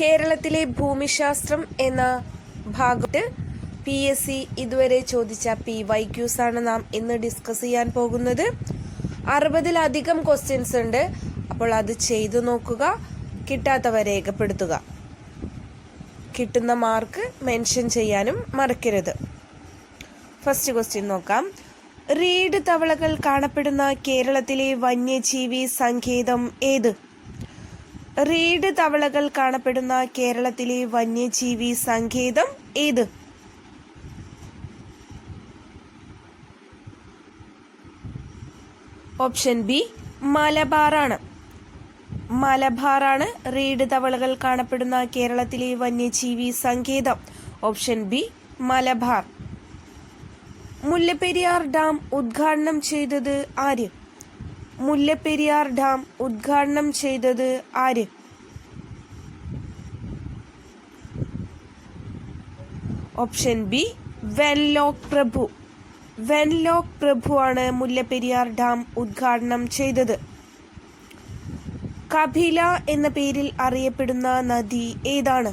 കേരളത്തിലെ ഭൂമിശാസ്ത്രം എന്ന ഭാഗത്ത് പി എസ് സി ഇതുവരെ ചോദിച്ച പി വൈ ക്യൂസ് ആണ് നാം ഇന്ന് ഡിസ്കസ് ചെയ്യാൻ പോകുന്നത്. അറുപതിലധികം ക്വസ്റ്റ്യൻസ് ഉണ്ട്. അപ്പോൾ അത് ചെയ്തു നോക്കുക കിട്ടാത്തവ രേഖപ്പെടുത്തുക. കിട്ടുന്ന മാർക്ക് മെൻഷൻ ചെയ്യാനും മറക്കരുത്. ഫസ്റ്റ് ക്വസ്റ്റ്യൻ നോക്കാം. റീഡ് തവളകൾ കാണപ്പെടുന്ന കേരളത്തിലെ വന്യജീവി സങ്കേതം ഏത്? റീഡ് തവളകൾ കാണപ്പെടുന്ന കേരളത്തിലെ വന്യജീവി സങ്കേതം ഏത്? ഓപ്ഷൻ ബി മലബാറാണ്. മലബാറാണ് റീഡ് തവളകൾ കാണപ്പെടുന്ന കേരളത്തിലെ വന്യജീവി സങ്കേതം. Option B Malabar. Mullaperiyar dam ഉദ്ഘാടനം ചെയ്തത് ആര്? മുല്ലപ്പെരിയാർ ഡാം ഉദ്ഘാടനം ചെയ്തത് ആര്? ഓപ്ഷൻ ബി വെൻലോക് പ്രഭു. വെൻലോക് പ്രഭു ആണ് മുല്ലപ്പെരിയാർ ഡാം ഉദ്ഘാടനം ചെയ്തത്. കപില എന്ന പേരിൽ അറിയപ്പെടുന്ന നദി ഏതാണ്?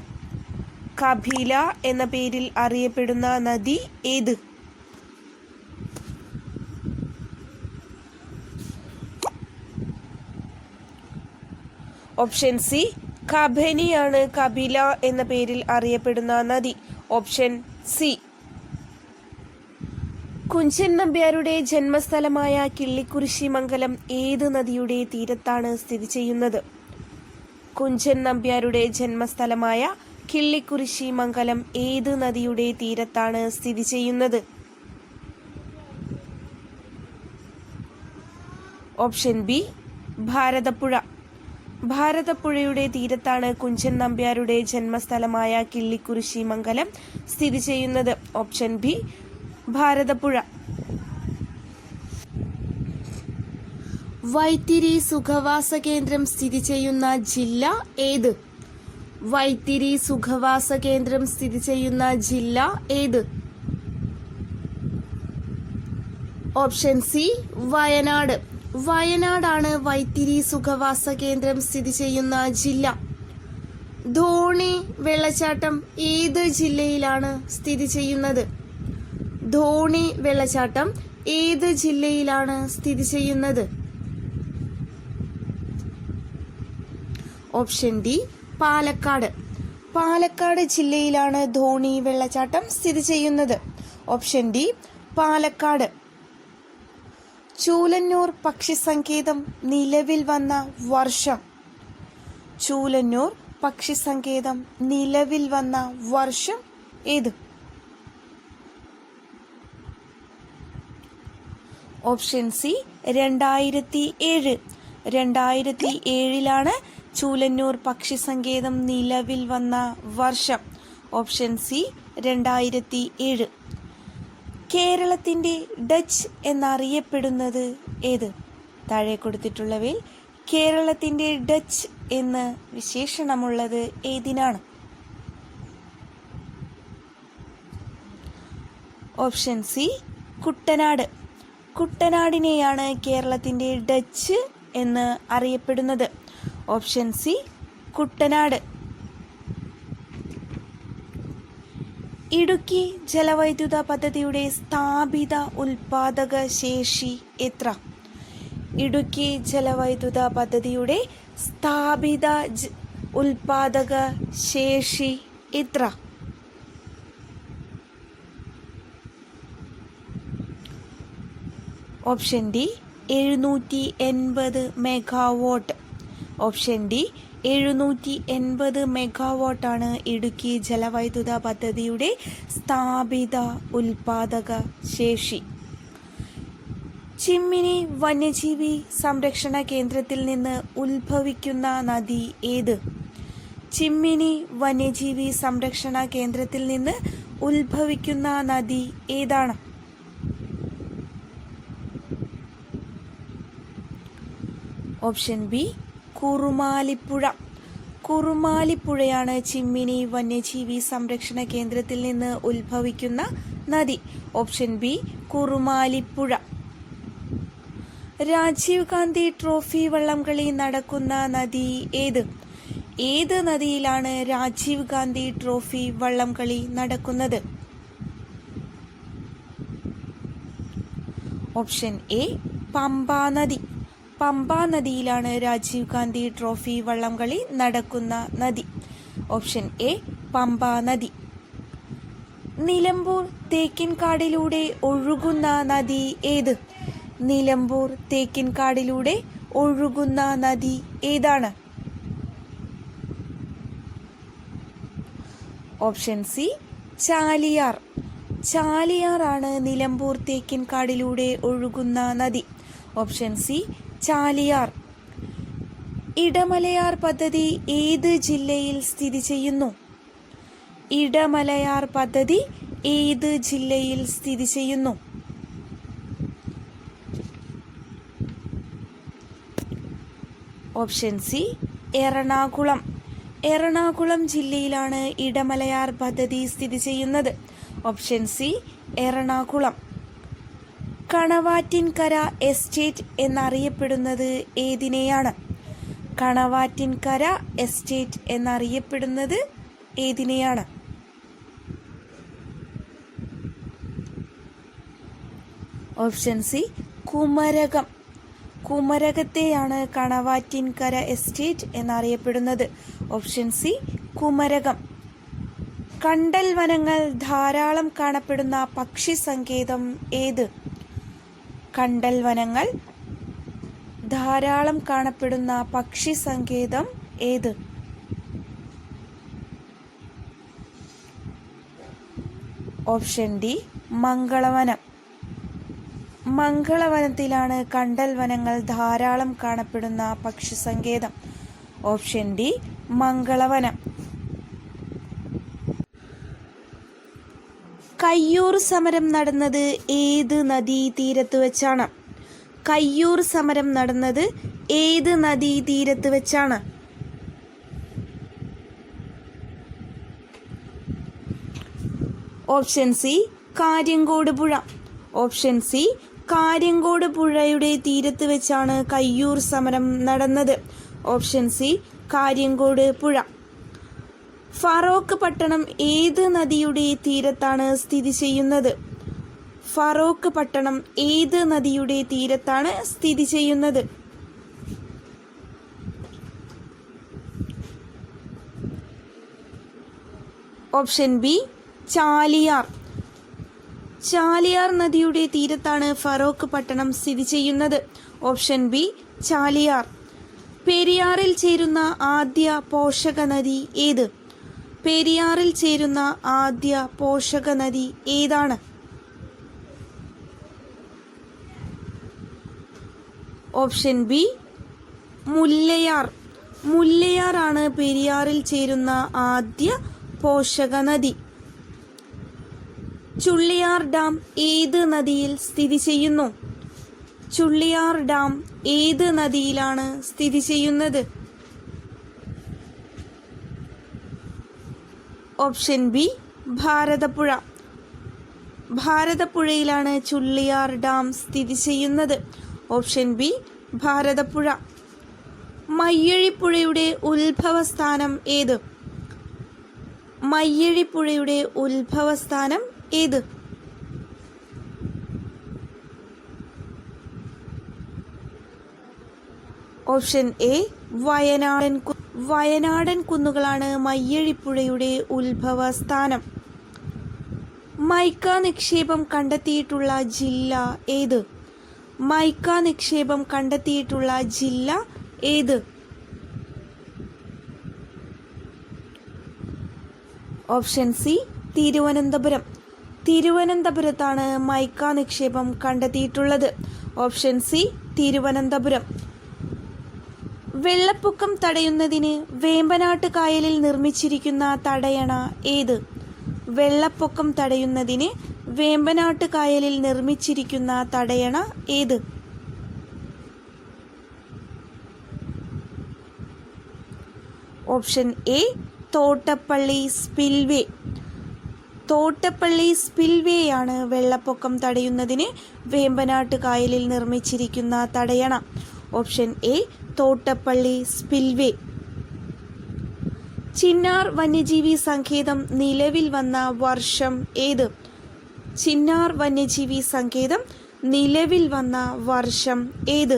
കപില എന്ന പേരിൽ അറിയപ്പെടുന്ന നദി ഏത്? ഓപ്ഷൻ സി കബനിയാണ് കബില എന്ന പേരിൽ അറിയപ്പെടുന്ന നദി. ഓപ്ഷൻ സി കുഞ്ചൻ നമ്പ്യാരുടെ ജന്മസ്ഥലമായ കിള്ളിക്കുരിശി മംഗലം ഏത് നദിയുടെ തീരത്താണ് സ്ഥിതി ചെയ്യുന്നത്? കുഞ്ചൻ നമ്പ്യാരുടെ ജന്മസ്ഥലമായ കിള്ളിക്കുരിശി മംഗലം ഏത് നദിയുടെ തീരത്താണ് സ്ഥിതി ചെയ്യുന്നത്? Option B Bharathapuzha. ഭാരതപ്പുഴയുടെ തീരത്താണ് കുഞ്ചൻ നമ്പ്യാരുടെ ജന്മസ്ഥലമായ കിള്ളിക്കുറിശി മംഗലം സ്ഥിതി ചെയ്യുന്നത്. Option B Bharathapuzha. വൈത്തിരി സുഖവാസ കേന്ദ്രം സ്ഥിതി ചെയ്യുന്ന ജില്ല ഏത്? വൈത്തിരി സുഖവാസ കേന്ദ്രം സ്ഥിതി ചെയ്യുന്ന ജില്ല ഏത്? Option C Wayanad. വയനാടാണ് വൈത്തിരി സുഖവാസ കേന്ദ്രം സ്ഥിതി ചെയ്യുന്ന ജില്ല. ധോണി വെള്ളച്ചാട്ടം ഏത് ജില്ലയിലാണ് സ്ഥിതി ചെയ്യുന്നത്? ധോണി വെള്ളച്ചാട്ടം ഏത് ജില്ലയിലാണ് സ്ഥിതി ചെയ്യുന്നത്? Option D Palakkad. പാലക്കാട് ജില്ലയിലാണ് ധോണി വെള്ളച്ചാട്ടം സ്ഥിതി ചെയ്യുന്നത്. Option D Palakkad. ചൂലന്നൂർ പക്ഷി സങ്കേതം നിലവിൽ വന്ന വർഷം. ചൂലന്നൂർ പക്ഷി സങ്കേതം നിലവിൽ വന്ന വർഷം ഏത്? ഓപ്ഷൻ സി രണ്ടായിരത്തി ഏഴ് രണ്ടായിരത്തി ഏഴിലാണ് ചൂലന്നൂർ പക്ഷി സങ്കേതം നിലവിൽ വന്ന വർഷം. ഓപ്ഷൻ സി രണ്ടായിരത്തി ഏഴ് കേരളത്തിന്റെ ഡച്ച് എന്നറിയപ്പെടുന്നത് ഏത്? താഴെ കൊടുത്തിട്ടുള്ളവയിൽ കേരളത്തിന്റെ ഡച്ച് എന്ന് വിശേഷണമുള്ളത് ഏതിനാണ്? Option C Kuttanad. കുട്ടനാടിനെയാണ് കേരളത്തിന്റെ ഡച്ച് എന്ന് അറിയപ്പെടുന്നത്. Option C Kuttanad. ഇടുക്കി ജലവൈദ്യുത പദ്ധതിയുടെ സ്ഥാപിത ഉൽപാദക ശേഷി എത്ര? ഇടുക്കി ജലവൈദ്യുത പദ്ധതിയുടെ സ്ഥാപിത ഉൽപാദക ശേഷി എത്ര? ഓപ്ഷൻ ഡി എഴുന്നൂറ്റി എൺപത് മെഗാവോട്ട്. ഓപ്ഷൻ ഡി എഴുന്നൂറ്റി എൺപത് മെഗാവാട്ടാണ് ഇടുക്കി ജലവൈദ്യുത പദ്ധതിയുടെ സ്ഥാപിത ഉൽപാദക ശേഷി. ചിമ്മിനി വന്യജീവി സംരക്ഷണ കേന്ദ്രത്തിൽ നിന്ന് ഉത്ഭവിക്കുന്ന നദി ഏത്? ചിമ്മിനി വന്യജീവി സംരക്ഷണ കേന്ദ്രത്തിൽ നിന്ന് ഉത്ഭവിക്കുന്ന നദി ഏതാണ്? Option B Kurumalippuzha. കുറുമാലിപ്പുഴയാണ് ചിമ്മിനി വന്യജീവി സംരക്ഷണ കേന്ദ്രത്തിൽ നിന്ന് ഉത്ഭവിക്കുന്ന നദി. Option B Kurumalippuzha. Rajiv Gandhi trophy വള്ളംകളി നടക്കുന്ന നദി ഏത്? ഏത് നദിയിലാണ് രാജീവ് ഗാന്ധി ട്രോഫി വള്ളംകളി നടക്കുന്നത്? ഓപ്ഷൻ എ പമ്പാ നദി. പമ്പാ നദിയിലാണ് രാജീവ് ഗാന്ധി ട്രോഫി വള്ളംകളി നടക്കുന്ന നദി. ഓപ്ഷൻ എ പമ്പാ നദി. നിലമ്പൂർ തേക്കിൻകാടിലൂടെ ഒഴുകുന്ന നദി ഏത്? നിലമ്പൂർ തേക്കിൻകാടിലൂടെ ഒഴുകുന്ന നദി ഏതാണ്? Option C Chaliyar. ആണ് നിലമ്പൂർ തേക്കിൻകാടിലൂടെ ഒഴുകുന്ന നദി. Option C Chaliyar. ഇടമലയാർ പദ്ധതി ഏത് ജില്ലയിൽ സ്ഥിതി ചെയ്യുന്നു? ഇടമലയാർ പദ്ധതി ഏത് ജില്ലയിൽ സ്ഥിതി ചെയ്യുന്നു? Option C Ernakulam. എറണാകുളം ജില്ലയിലാണ് ഇടമലയാർ പദ്ധതി സ്ഥിതി ചെയ്യുന്നത്. Option C Ernakulam. Kanavattinkara estate എന്നറിയപ്പെടുന്നത് ഏതിനെയാണ്? കണവാറ്റിൻകര എസ്റ്റേറ്റ് എന്നറിയപ്പെടുന്നത് ഏതിനെയാണ്? Option C Kumarakom. കുമരകത്തെയാണ് Kanavattinkara estate എന്നറിയപ്പെടുന്നത്. Option C Kumarakom. കണ്ടൽ വനങ്ങൾ ധാരാളം കാണപ്പെടുന്ന പക്ഷി സങ്കേതം ഏത്? കണ്ടൽ വനങ്ങൾ ധാരാളം കാണപ്പെടുന്ന പക്ഷി സങ്കേതം ഏത്? Option D Mangalavanam. മംഗളവനത്തിലാണ് കണ്ടൽ വനങ്ങൾ ധാരാളം കാണപ്പെടുന്ന പക്ഷി സങ്കേതം. Option D Mangalavanam. കയ്യൂർ സമരം നടന്നത് ഏത് നദീ തീരത്ത് വെച്ചാണ്? കയ്യൂർ സമരം നടന്നത് ഏത് നദീ തീരത്ത് വെച്ചാണ്? ഓപ്ഷൻ സി കാര്യങ്കോട് പുഴ. ഓപ്ഷൻ സി കാര്യങ്കോട് പുഴയുടെ തീരത്ത് വെച്ചാണ് കയ്യൂർ സമരം നടന്നത്. ഓപ്ഷൻ സി കാര്യങ്കോട് പുഴ. ഫറോക്ക് പട്ടണം ഏത് നദിയുടെ തീരത്താണ് സ്ഥിതി ചെയ്യുന്നത്? ഫറോക്ക് പട്ടണം ഏത് നദിയുടെ തീരത്താണ് സ്ഥിതി ചെയ്യുന്നത്? Option B Chaliyar. ചാലിയാർ നദിയുടെ തീരത്താണ് ഫറോക്ക് പട്ടണം സ്ഥിതി ചെയ്യുന്നത്. Option B Chaliyar. പെരിയാറിൽ ചേരുന്ന ആദ്യ പോഷക നദി ഏത്? പെരിയാറിൽ ചേരുന്ന ആദ്യ പോഷക നദി ഏതാണ്? Option B Mullayar. മുല്ലയാറാണ് പെരിയാറിൽ ചേരുന്ന ആദ്യ പോഷക നദി. ചുള്ളിയാർ ഡാം ഏത് നദിയിൽ സ്ഥിതി ചെയ്യുന്നു? ചുള്ളിയാർ ഡാം ഏത് നദിയിലാണ് സ്ഥിതി ചെയ്യുന്നത്? Option B Bharathapuzha. ഭാരതപ്പുഴയിലാണ് Chulliyar dam സ്ഥിതി ചെയ്യുന്നത്. Option B Bharathapuzha. മയ്യഴിപ്പുഴയുടെ ഉത്ഭവസ്ഥാനം ഏത്? മയ്യഴിപ്പുഴയുടെ ഉത്ഭവസ്ഥാനം ഏത്? ഓപ്ഷൻ എ വയനാടൻ വയനാടൻ കുന്നുകളാണ് മയ്യഴിപ്പുഴയുടെ ഉത്ഭവസ്ഥാനം. മൈക്ക നിക്ഷേപം കണ്ടെത്തിയിട്ടുള്ള ജില്ല ഏത്? മൈക്ക നിക്ഷേപം കണ്ടെത്തിയിട്ടുള്ള ജില്ല ഏത്? Option C Thiruvananthapuram. തിരുവനന്തപുരത്താണ് മൈക്ക നിക്ഷേപം കണ്ടെത്തിയിട്ടുള്ളത്. Option C Thiruvananthapuram. വെള്ളപ്പൊക്കം തടയുന്നതിന് വേമ്പനാട്ട് കായലിൽ നിർമ്മിച്ചിരിക്കുന്ന തടയണ ഏത്? വെള്ളപ്പൊക്കം തടയുന്നതിന് വേമ്പനാട്ട് കായലിൽ നിർമ്മിച്ചിരിക്കുന്ന തടയണ ഏത്? Option A Thottappally spillway. Thottappally സ്പിൽവേയാണ് വെള്ളപ്പൊക്കം തടയുന്നതിന് വേമ്പനാട്ട് കായലിൽ നിർമ്മിച്ചിരിക്കുന്ന തടയണ. Option A Thottappally spillway. Chinnar വന്യജീവി സങ്കേതം നിലവിൽ വന്ന വർഷം ഏത്? ചിന്നാർ വന്യജീവി സങ്കേതം നിലവിൽ വന്ന വർഷം ഏത്?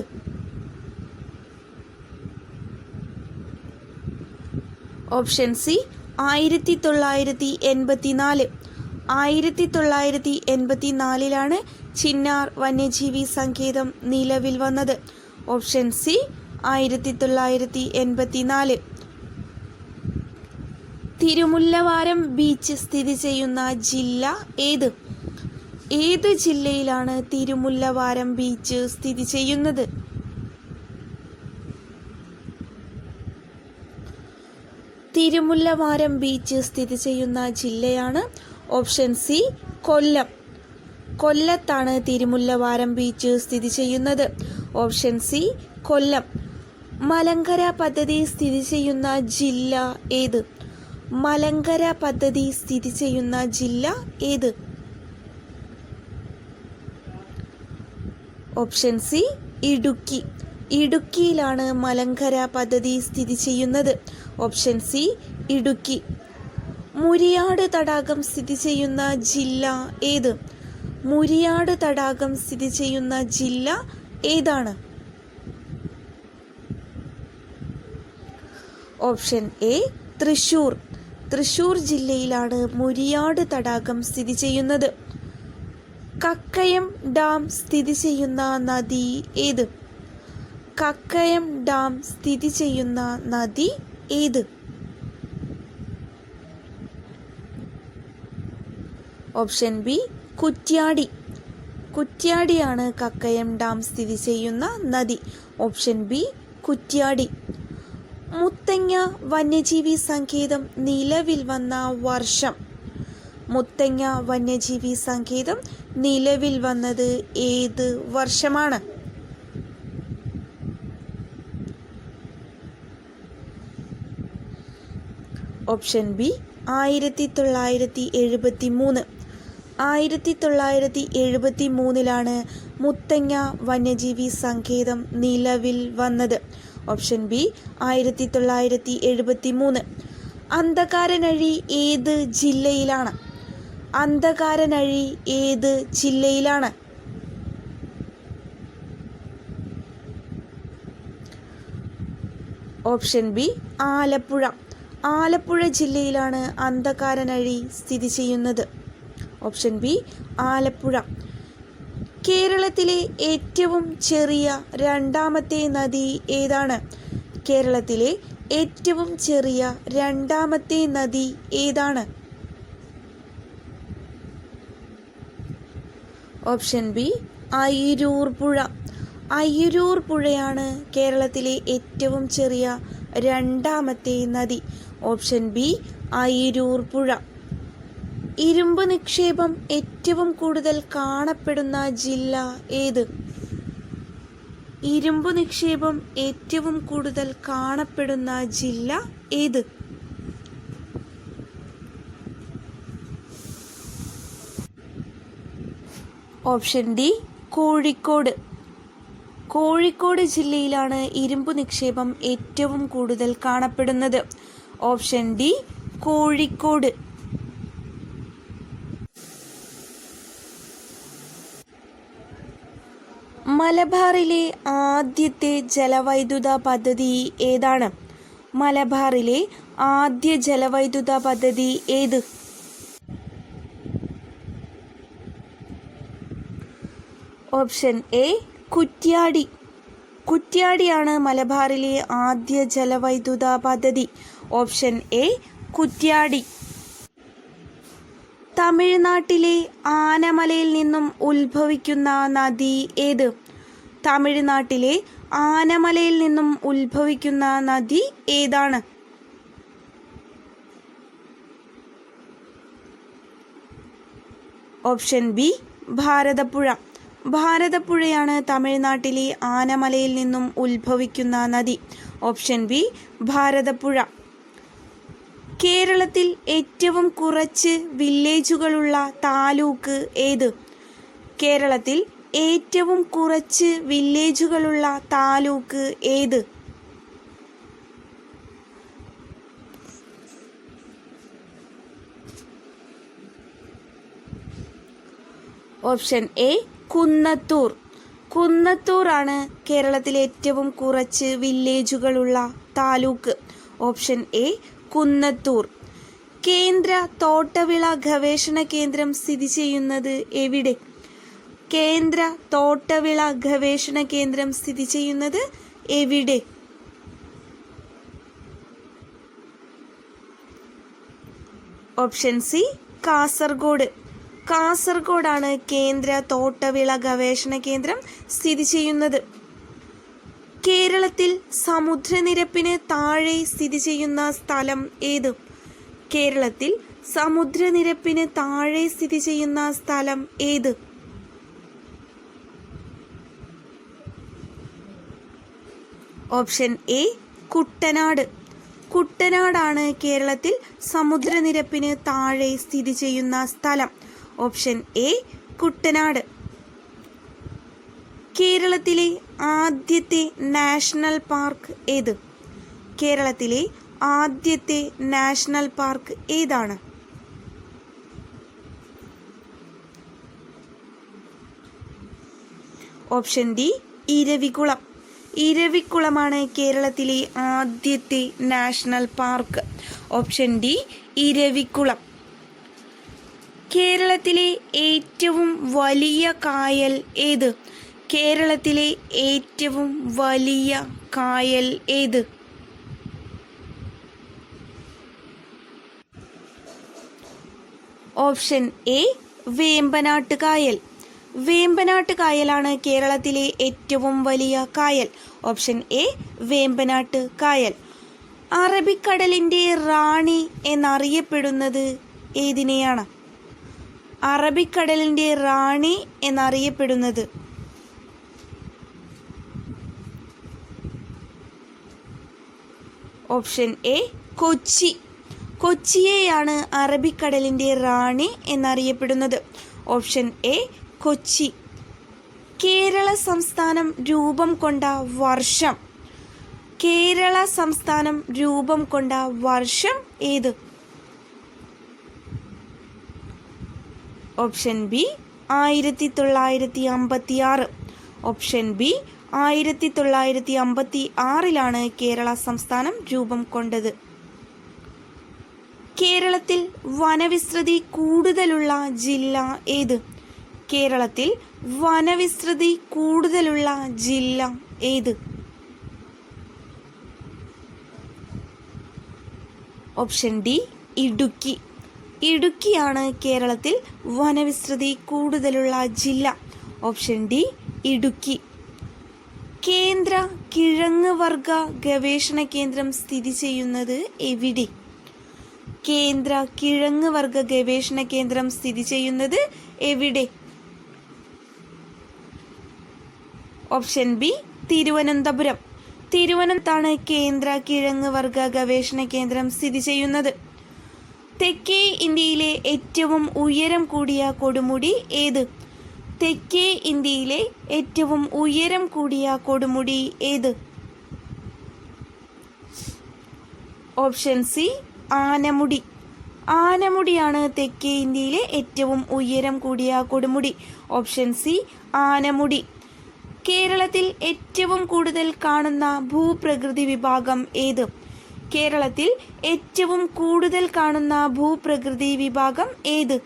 ഓപ്ഷൻ സി ആയിരത്തി തൊള്ളായിരത്തി എൺപത്തിനാല് ആയിരത്തി തൊള്ളായിരത്തി എൺപത്തിനാലിലാണ് ചിന്നാർ വന്യജീവി സങ്കേതം നിലവിൽ വന്നത്. ഓപ്ഷൻ സി ആയിരത്തി തൊള്ളായിരത്തി എൺപത്തി നാല് തിരുമുല്ലവാരം ബീച്ച് സ്ഥിതി ചെയ്യുന്ന ജില്ല ഏത്? ഏത് ജില്ലയിലാണ് തിരുമുല്ലവാരം ബീച്ച് സ്ഥിതി ചെയ്യുന്നത്? തിരുമുല്ലവാരം ബീച്ച് സ്ഥിതി ചെയ്യുന്ന ജില്ലയാണ് ഓപ്ഷൻ സി കൊല്ലം. കൊല്ലത്താണ് തിരുമുല്ലവാരം ബീച്ച് സ്ഥിതി ചെയ്യുന്നത്. ഓപ്ഷൻ സി കൊല്ലം. മലങ്കര പദ്ധതി സ്ഥിതി ചെയ്യുന്ന ജില്ല ഏത്? മലങ്കര പദ്ധതി സ്ഥിതി ചെയ്യുന്ന ജില്ല ഏത്? Option C Idukki. ഇടുക്കിയിലാണ് മലങ്കര പദ്ധതി സ്ഥിതി ചെയ്യുന്നത്. Option C Idukki. മുരിയാട് തടാകം സ്ഥിതി ചെയ്യുന്ന ജില്ല ഏത്? മുരിയാട് തടാകം സ്ഥിതി ചെയ്യുന്ന ജില്ല ഏതാണ്? Option A Thrissur. തൃശൂർ ജില്ലയിലാണ് മുരിയാട് തടാകം സ്ഥിതി ചെയ്യുന്നത്. കക്കയം ഡാം സ്ഥിതി ചെയ്യുന്ന നദി ഏത്? കക്കയം ഡാം സ്ഥിതി ചെയ്യുന്ന നദി ഏത്? Option B Kuttiadi. കുറ്റ്യാടിയാണ് Kakkayam dam സ്ഥിതി ചെയ്യുന്ന നദി. Option B Kuttiadi. മുത്തങ്ങ വന്യജീവി സങ്കേതം നിലവിൽ വന്ന വർഷം. മുത്തങ്ങ വന്യജീവി സങ്കേതം നിലവിൽ വന്നത് ഏത് വർഷമാണ്? ഓപ്ഷൻ ബി ആയിരത്തി തൊള്ളായിരത്തി എഴുപത്തി മൂന്ന് ആയിരത്തി തൊള്ളായിരത്തി എഴുപത്തി മൂന്നിലാണ് മുത്തങ്ങ വന്യജീവി സങ്കേതം നിലവിൽ വന്നത്. ഓപ്ഷൻ ബി ആയിരത്തി തൊള്ളായിരത്തി എഴുപത്തി മൂന്ന് അന്ധകാരനഴി ഏത് ജില്ലയിലാണ്? അന്ധകാരനഴി ഏത് ജില്ലയിലാണ്? Option B Alappuzha. ആലപ്പുഴ ജില്ലയിലാണ് അന്ധകാരനഴി സ്ഥിതി ചെയ്യുന്നത്. Option B Alappuzha. കേരളത്തിലെ ഏറ്റവും ചെറിയ രണ്ടാമത്തെ നദി ഏതാണ്? കേരളത്തിലെ ഏറ്റവും ചെറിയ രണ്ടാമത്തെ നദി ഏതാണ്? ഓപ്ഷൻ ബി അയിരൂർ പുഴ. അയിരൂർ പുഴയാണ് കേരളത്തിലെ ഏറ്റവും ചെറിയ രണ്ടാമത്തെ നദി. ഓപ്ഷൻ ബി അയിരൂർ പുഴ. ഇരുമ്പ് നിക്ഷേപം ഏറ്റവും കൂടുതൽ കാണപ്പെടുന്ന ജില്ല ഏത്? ഇരുമ്പ് നിക്ഷേപം ഏറ്റവും കൂടുതൽ കാണപ്പെടുന്ന ജില്ല ഏത്? Option D Kozhikode. കോഴിക്കോട് ജില്ലയിലാണ് ഇരുമ്പ് നിക്ഷേപം ഏറ്റവും കൂടുതൽ കാണപ്പെടുന്നത്. Option D Kozhikode. മലബാറിലെ ആദ്യത്തെ ജലവൈദ്യുത പദ്ധതി ഏതാണ്? മലബാറിലെ ആദ്യ ജലവൈദ്യുത പദ്ധതി ഏത്? Option A Kuttiadi. കുറ്റ്യാടിയാണ് മലബാറിലെ ആദ്യ ജലവൈദ്യുത പദ്ധതി. Option A Kuttiadi. തമിഴ്നാട്ടിലെ ആനമലയിൽ നിന്നും ഉത്ഭവിക്കുന്ന നദി ഏത്? തമിഴ്നാട്ടിലെ ആനമലയിൽ നിന്നും ഉത്ഭവിക്കുന്ന നദി ഏതാണ്? Option B Bharathapuzha. ഭാരതപ്പുഴയാണ് തമിഴ്നാട്ടിലെ ആനമലയിൽ നിന്നും ഉത്ഭവിക്കുന്ന നദി. Option B Bharathappuzha. കേരളത്തിൽ ഏറ്റവും കുറച്ച് വില്ലേജുകളുള്ള താലൂക്ക് ഏത്? കേരളത്തിൽ ഏറ്റവും കുറച്ച് വില്ലേജുകളുള്ള താലൂക്ക് ഏത്? Option A Kunnathur. കുന്നത്തൂർ ആണ് കേരളത്തിലെ ഏറ്റവും കുറച്ച് വില്ലേജുകളുള്ള താലൂക്ക്. Option A Kunnathur. കേന്ദ്ര തോട്ടവിള ഗവേഷണ കേന്ദ്രം സ്ഥിതി ചെയ്യുന്നത് എവിടെ? കേന്ദ്ര തോട്ടവിള ഗവേഷണ കേന്ദ്രം സ്ഥിതി ചെയ്യുന്നത് എവിടെ? Option C Kasaragod. കാസർഗോഡാണ് കേന്ദ്ര തോട്ടവിള ഗവേഷണ കേന്ദ്രം സ്ഥിതി ചെയ്യുന്നത്. കേരളത്തിൽ സമുദ്രനിരപ്പിന് താഴെ സ്ഥിതി ചെയ്യുന്ന സ്ഥലം ഏത്? കേരളത്തിൽ സമുദ്രനിരപ്പിന് താഴെ സ്ഥിതി ചെയ്യുന്ന സ്ഥലം ഏത്? Option A Kuttanad. കുട്ടനാടാണ് കേരളത്തിൽ സമുദ്രനിരപ്പിന് താഴെ സ്ഥിതി ചെയ്യുന്ന സ്ഥലം. Option A Kuttanad. കേരളത്തിലെ ആദ്യത്തെ നാഷണൽ പാർക്ക് ഏത്? കേരളത്തിലെ ആദ്യത്തെ നാഷണൽ പാർക്ക് ഏതാണ്? Option D Eravikulam. ഇരവിക്കുളമാണ് കേരളത്തിലെ ആദ്യത്തെ national park. Option D Eravikulam. കേരളത്തിലെ ഏറ്റവും വലിയ കായൽ ഏത്? കേരളത്തിലെ ഏറ്റവും വലിയ കായൽ ഏത്? ഓപ്ഷൻ എ വേമ്പനാട്ട് കായൽ. വേമ്പനാട്ട് കായലാണ് കേരളത്തിലെ ഏറ്റവും വലിയ കായൽ. ഓപ്ഷൻ എ വേമ്പനാട്ട് കായൽ അറബിക്കടലിന്റെ റാണി എന്നറിയപ്പെടുന്നത് ഏതിനെയാണ്? അറബിക്കടലിന്റെ റാണി എന്നറിയപ്പെടുന്നത് ഓപ്ഷൻ എ കൊച്ചി. കൊച്ചിയെയാണ് അറബിക്കടലിന്റെ റാണി എന്നറിയപ്പെടുന്നത്. Option A Kochi. കേരള സംസ്ഥാനം രൂപം കൊണ്ട വർഷം. കേരള സംസ്ഥാനം രൂപം കൊണ്ട വർഷം ഏത്? ഓപ്ഷൻ ബി ആയിരത്തി തൊള്ളായിരത്തി അമ്പത്തി ആറ് ഓപ്ഷൻ ബി ആയിരത്തി തൊള്ളായിരത്തി അമ്പത്തി ആറിലാണ് കേരള സംസ്ഥാനം രൂപം കൊണ്ടത്. കേരളത്തിൽ വനവിസ്തൃതി കൂടുതലുള്ള ജില്ല ഏത്? കേരളത്തിൽ വനവിസ്തൃതി കൂടുതലുള്ള ജില്ല ഏത്? Option D Idukki. ഇടുക്കിയാണ് കേരളത്തിൽ വനവിസ്തൃതി കൂടുതലുള്ള ജില്ല. Option D Idukki. കേന്ദ്ര കിഴങ്ങ് വർഗ ഗവേഷണ കേന്ദ്രം സ്ഥിതി ചെയ്യുന്നത് എവിടെ? കേന്ദ്ര കിഴങ്ങ് വർഗ ഗവേഷണ കേന്ദ്രം സ്ഥിതി ചെയ്യുന്നത് എവിടെ? Option B Thiruvananthapuram. തിരുവനന്തപുരത്താണ് കേന്ദ്ര കിഴങ്ങ് വർഗ ഗവേഷണ കേന്ദ്രം സ്ഥിതി ചെയ്യുന്നത്. തെക്കേ ഇന്ത്യയിലെ ഏറ്റവും ഉയരം കൂടിയ കൊടുമുടി ഏത്? തെക്കേ ഇന്ത്യയിലെ ഏറ്റവും ഉയരം കൂടിയ കൊടുമുടി ഏത്? Option C Anamudi. ആനമുടിയാണ് തെക്കേ ഇന്ത്യയിലെ ഏറ്റവും ഉയരം കൂടിയ കൊടുമുടി. Option C Anamudi. കേരളത്തിൽ ഏറ്റവും കൂടുതൽ കാണുന്ന ഭൂപ്രകൃതി വിഭാഗം ഏത്? കേരളത്തിൽ ഏറ്റവും കൂടുതൽ കാണുന്ന ഭൂപ്രകൃതി വിഭാഗം ഏത്?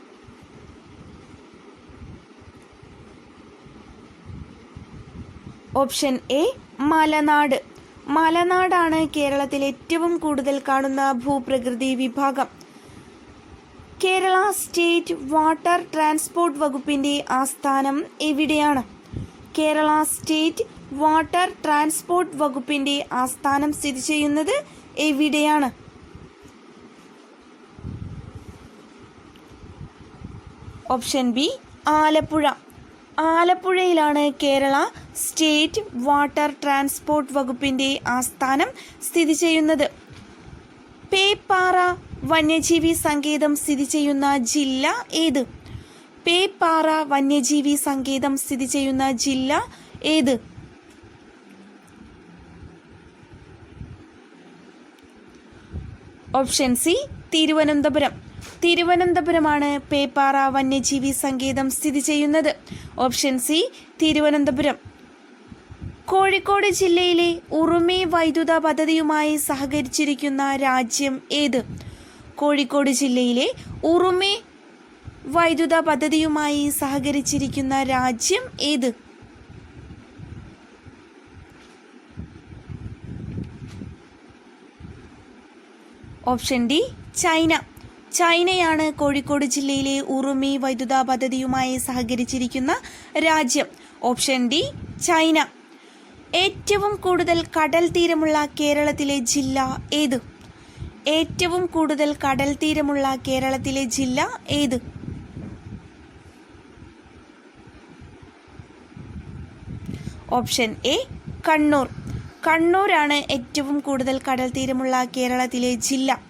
ഓപ്ഷൻ എ മലനാട്. മലനാടാണ് കേരളത്തിൽ ഏറ്റവും കൂടുതൽ കാണുന്ന ഭൂപ്രകൃതി വിഭാഗം. കേരള സ്റ്റേറ്റ് വാട്ടർ ട്രാൻസ്പോർട്ട് വകുപ്പിന്റെ ആസ്ഥാനം എവിടെയാണ്? കേരള സ്റ്റേറ്റ് വാട്ടർ ട്രാൻസ്പോർട്ട് വകുപ്പിന്റെ ആസ്ഥാനം സ്ഥിതി ചെയ്യുന്നത് എവിടെയാണ്? Option B Alappuzha. ആലപ്പുഴയിലാണ് Kerala state water transport വകുപ്പിന്റെ ആസ്ഥാനം സ്ഥിതി ചെയ്യുന്നത്. പേപ്പാറ വന്യജീവി സങ്കേതം സ്ഥിതി ചെയ്യുന്ന ജില്ല ഏത്? പേപ്പാറ വന്യജീവി സങ്കേതം സ്ഥിതി ചെയ്യുന്ന ജില്ല ഏത്? Option C Thiruvananthapuram. തിരുവനന്തപുരമാണ് പേപ്പാറ വന്യജീവി സങ്കേതം സ്ഥിതി ചെയ്യുന്നത്. Option C Thiruvananthapuram. കോഴിക്കോട് ജില്ലയിലെ ഉറുമി വൈദ്യുത പദ്ധതിയുമായി സഹകരിച്ചിരിക്കുന്ന രാജ്യം ഏത്? കോഴിക്കോട് ജില്ലയിലെ ഉറുമി വൈദ്യുത പദ്ധതിയുമായി സഹകരിച്ചിരിക്കുന്ന രാജ്യം ഏത്? Option D China. ചൈനയാണ് കോഴിക്കോട് ജില്ലയിലെ ഉറുമി വൈദ്യുത പദ്ധതിയുമായി സഹകരിച്ചിരിക്കുന്ന രാജ്യം. Option D China. ഏറ്റവും കൂടുതൽ കടൽ തീരമുള്ള കേരളത്തിലെ ജില്ല ഏത്? ഏറ്റവും കൂടുതൽ കടൽ തീരമുള്ള കേരളത്തിലെ ജില്ല ഏത്? Option A Kannur. കണ്ണൂരാണ് ഏറ്റവും കൂടുതൽ കടൽ തീരമുള്ള കേരളത്തിലെ ജില്ല.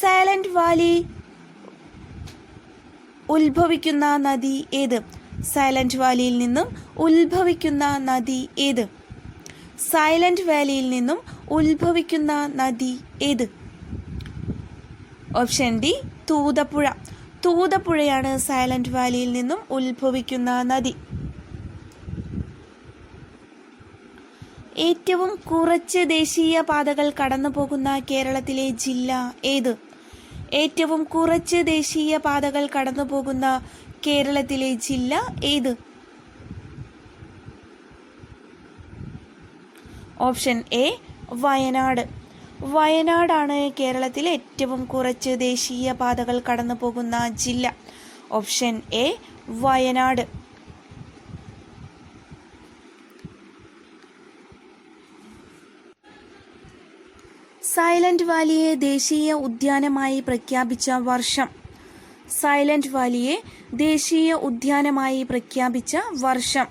സൈലന്റ് വാലി ഉത്ഭവിക്കുന്ന നദി ഏത്? സൈലന്റ് വാലിയിൽ നിന്നും ഉത്ഭവിക്കുന്ന നദി ഏത്? സൈലന്റ് വാലിയിൽ നിന്നും ഉത്ഭവിക്കുന്ന നദി ഏത്? Option D Thoothapuzha. തൂതപ്പുഴയാണ് സൈലന്റ് വാലിയിൽ നിന്നും ഉത്ഭവിക്കുന്ന നദി. ഏറ്റവും കുറച്ച് ദേശീയ പാതകൾ കടന്നു പോകുന്ന കേരളത്തിലെ ജില്ല ഏത്? ഏറ്റവും കുറച്ച് ദേശീയ പാതകൾ കടന്നു പോകുന്ന കേരളത്തിലെ ജില്ല ഏത്? Option A Wayanad. വയനാടാണ് കേരളത്തിലെ ഏറ്റവും കുറച്ച് ദേശീയ പാതകൾ കടന്നു പോകുന്ന ജില്ല. Option A Wayanad. സൈലന്റ് വാലിയെ ദേശീയ ഉദ്യാനമായി പ്രഖ്യാപിച്ച വർഷം. സൈലന്റ് വാലിയെ ദേശീയ ഉദ്യാനമായി പ്രഖ്യാപിച്ച വർഷം.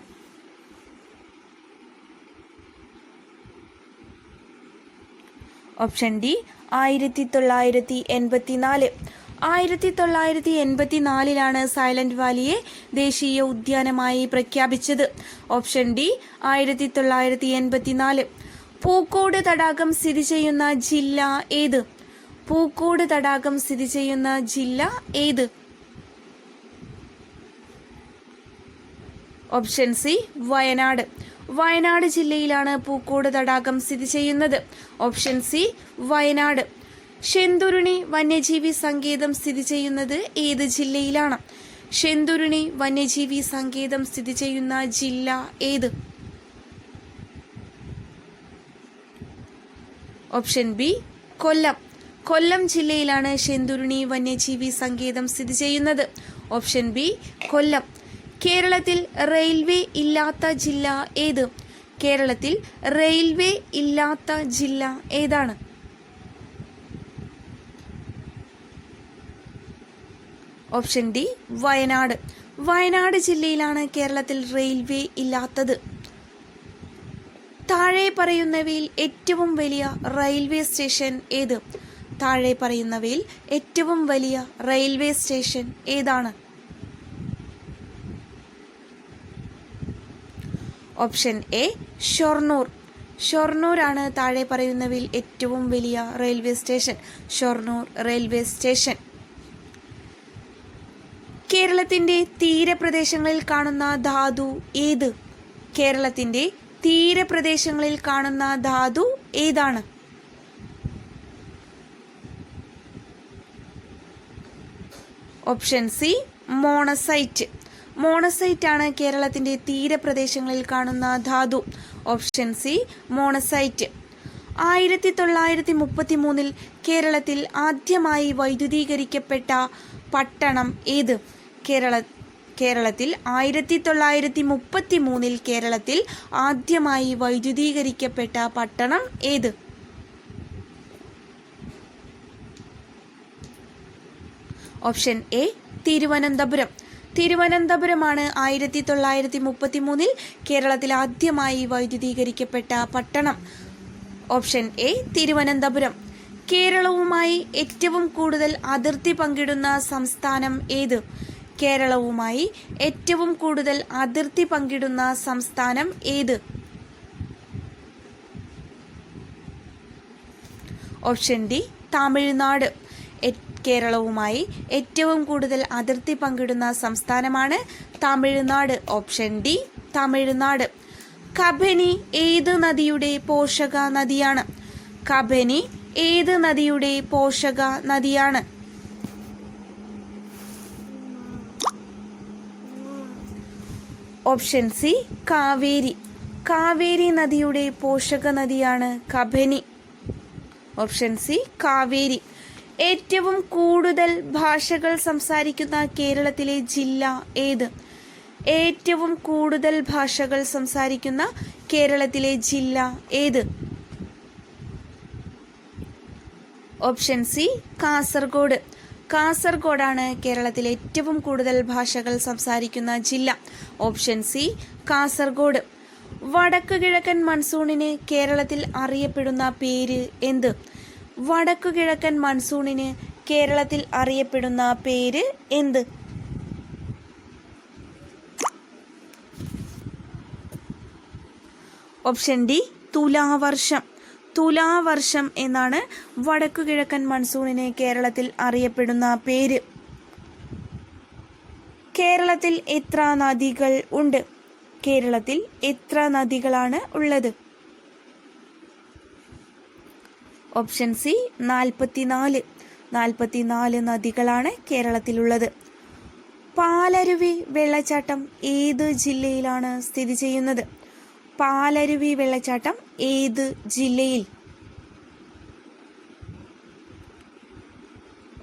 ഓപ്ഷൻ ഡി ആയിരത്തി തൊള്ളായിരത്തി എൺപത്തിനാല് ആയിരത്തി തൊള്ളായിരത്തി എൺപത്തിനാലിലാണ് സൈലന്റ് വാലിയെ ദേശീയ ഉദ്യാനമായി പ്രഖ്യാപിച്ചത്. ഓപ്ഷൻ ഡി ആയിരത്തി തൊള്ളായിരത്തി എൺപത്തിനാല് പൂക്കോട് തടാകം സ്ഥിതി ചെയ്യുന്ന ജില്ല ഏത്? പൂക്കോട് തടാകം സ്ഥിതി ചെയ്യുന്ന ജില്ല ഏത്? Option C Wayanad. വയനാട് ജില്ലയിലാണ് പൂക്കോട് തടാകം സ്ഥിതി ചെയ്യുന്നത്. Option C Wayanad. ശെന്തുരുണി വന്യജീവി സങ്കേതം സ്ഥിതി ചെയ്യുന്നത് ഏത് ജില്ലയിലാണ്? ശെന്തുരുണി വന്യജീവി സങ്കേതം സ്ഥിതി ചെയ്യുന്ന ജില്ല ഏത്? ഓപ്ഷൻ ബി കൊല്ലം. കൊല്ലം ജില്ലയിലാണ് ശെന്തുരുണി വന്യജീവി സങ്കേതം സ്ഥിതി ചെയ്യുന്നത്. Option B Kollam. കേരളത്തിൽ റെയിൽവേ ഇല്ലാത്ത ജില്ല ഏത്? കേരളത്തിൽ റെയിൽവേ ഇല്ലാത്ത ജില്ല ഏതാണ്? Option D Wayanad. വയനാട് ജില്ലയിലാണ് കേരളത്തിൽ റെയിൽവേ ഇല്ലാത്തത്. താഴെ പറയുന്നവയിൽ ഏറ്റവും വലിയ റെയിൽവേ സ്റ്റേഷൻ ഏത്? താഴെ പറയുന്നവയിൽ ഏറ്റവും വലിയ റെയിൽവേ സ്റ്റേഷൻ ഏതാണ്? Option A Shoranur. ഷൊർണൂരാണ് താഴെ പറയുന്നവയിൽ ഏറ്റവും വലിയ railway station. Shoranur railway station. കേരളത്തിന്റെ തീരപ്രദേശങ്ങളിൽ കാണുന്ന ധാതു ഏത്? കേരളത്തിന്റെ തീരപ്രദേശങ്ങളിൽ കാണുന്ന ധാതു ഏതാണ്? Option C monazite. മോണസൈറ്റ് ആണ് കേരളത്തിന്റെ തീരപ്രദേശങ്ങളിൽ കാണുന്ന ധാതു. Option C monazite. ആയിരത്തി തൊള്ളായിരത്തി മുപ്പത്തി മൂന്നിൽ കേരളത്തിൽ ആദ്യമായി വൈദ്യുതീകരിക്കപ്പെട്ട പട്ടണം ഏത്? കേരള കേരളത്തിൽ ആയിരത്തി തൊള്ളായിരത്തി മുപ്പത്തി മൂന്നിൽ കേരളത്തിൽ ആദ്യമായി വൈദ്യുതീകരിക്കപ്പെട്ട പട്ടണം ഏത്? Option A Thiruvananthapuram. തിരുവനന്തപുരമാണ് ആയിരത്തി തൊള്ളായിരത്തി മുപ്പത്തി മൂന്നിൽ കേരളത്തിൽ ആദ്യമായി വൈദ്യുതീകരിക്കപ്പെട്ട പട്ടണം. Option A Thiruvananthapuram. കേരളവുമായി ഏറ്റവും കൂടുതൽ അതിർത്തി പങ്കിടുന്ന സംസ്ഥാനം ഏത്? കേരളവുമായി ഏറ്റവും കൂടുതൽ അതിർത്തി പങ്കിടുന്ന സംസ്ഥാനം ഏത്? Option D Tamil Nadu. കേരളവുമായി ഏറ്റവും കൂടുതൽ അതിർത്തി പങ്കിടുന്ന സംസ്ഥാനമാണ് Tamil Nadu. Option D Tamil Nadu. Kabani ഏത് നദിയുടെ പോഷക നദിയാണ്? കബനി ഏത് നദിയുടെ പോഷക നദിയാണ്? Option C Kaveri. കാവേരി നദിയുടെ പോഷക നദിയാണ് കബനി. Option C Kaveri. ഏറ്റവും കൂടുതൽ ഭാഷകൾ സംസാരിക്കുന്ന കേരളത്തിലെ ജില്ല ഏത്? ഏറ്റവും കൂടുതൽ ഭാഷകൾ സംസാരിക്കുന്ന കേരളത്തിലെ ജില്ല ഏത്? Option C Kasaragod. കാസർഗോഡാണ് കേരളത്തിൽ ഏറ്റവും കൂടുതൽ ഭാഷകൾ സംസാരിക്കുന്ന ജില്ല. Option C Kasaragod. വടക്കു കിഴക്കൻ മൺസൂണിന് കേരളത്തിൽ അറിയപ്പെടുന്ന പേര് എന്ത്? വടക്കു കിഴക്കൻ മൺസൂണിന് കേരളത്തിൽ അറിയപ്പെടുന്ന പേര് എന്ത്? ഓപ്ഷൻ ഡി തുലാവർഷം. തുലാവർഷം എന്നാണ് വടക്കു കിഴക്കൻ മൺസൂണിനെ കേരളത്തിൽ അറിയപ്പെടുന്ന പേര്. കേരളത്തിൽ എത്ര നദികൾ ഉണ്ട്? കേരളത്തിൽ എത്ര നദികളാണ് ഉള്ളത്? ഓപ്ഷൻ സി നാൽപ്പത്തിനാല്. നാൽപ്പത്തിനാല് നദികളാണ് കേരളത്തിലുള്ളത്. പാലരുവി വെള്ളച്ചാട്ടം ഏത് ജില്ലയിലാണ് സ്ഥിതി ചെയ്യുന്നത്? പാലരുവി വെള്ളച്ചാട്ടം ഏത് ജില്ലയിൽ?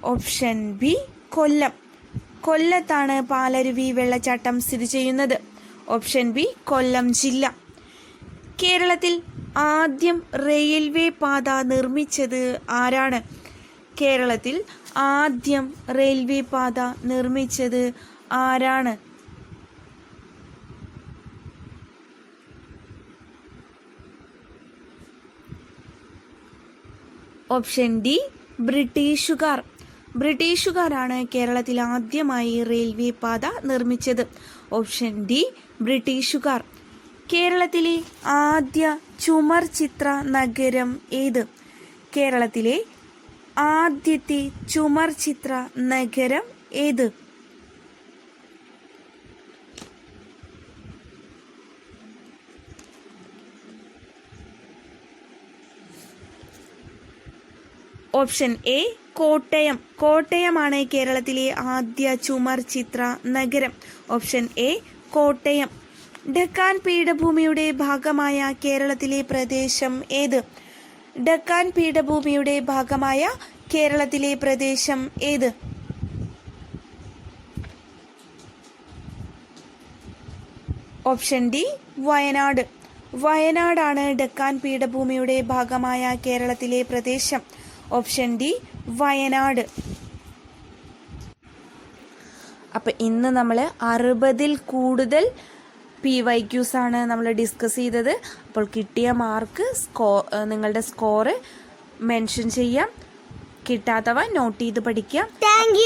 Option B Kollam. കൊല്ലത്താണ് പാലരുവി വെള്ളച്ചാട്ടം സ്ഥിതി ചെയ്യുന്നത്. ഓപ്ഷൻ ബി കൊല്ലം ജില്ല. കേരളത്തിൽ ആദ്യം റെയിൽവേ പാത നിർമ്മിച്ചത് ആരാണ്? കേരളത്തിൽ ആദ്യം റെയിൽവേ പാത നിർമ്മിച്ചത് ആരാണ്? ഓപ്ഷൻ ഡി ബ്രിട്ടീഷുകാർ. ബ്രിട്ടീഷുകാരാണ് കേരളത്തിൽ ആദ്യമായി റെയിൽവേ പാത നിർമ്മിച്ചത്. ഓപ്ഷൻ ഡി ബ്രിട്ടീഷുകാർ. കേരളത്തിലെ ആദ്യ ചുമർ ചിത്ര നഗരം ഏത്? കേരളത്തിലെ ആദ്യത്തെ ചുമർ ചിത്ര നഗരം ഏത്? Option A Kottayam. കോട്ടയമാണ് കേരളത്തിലെ ആദ്യ ചുമർ ചിത്ര നഗരം. Option A Kottayam. ഡക്കാൻ പീഠഭൂമിയുടെ ഭാഗമായ കേരളത്തിലെ പ്രദേശം ഏത്? ഡക്കാൻ പീഠഭൂമിയുടെ ഭാഗമായ കേരളത്തിലെ പ്രദേശം ഏത്? Option D Wayanad. വയനാടാണ് ഡക്കാൻ പീഠഭൂമിയുടെ ഭാഗമായ കേരളത്തിലെ പ്രദേശം. Option D Wayanad. അപ്പം ഇന്ന് നമ്മൾ അറുപതിൽ കൂടുതൽ പി വൈ ക്യൂസ് ആണ് നമ്മൾ ഡിസ്കസ് ചെയ്തത്. അപ്പോൾ കിട്ടിയ മാർക്ക് സ്കോ നിങ്ങളുടെ സ്കോറ് മെൻഷൻ ചെയ്യാം. കിട്ടാത്തവ നോട്ട് ചെയ്ത് പഠിക്കാം. താങ്ക്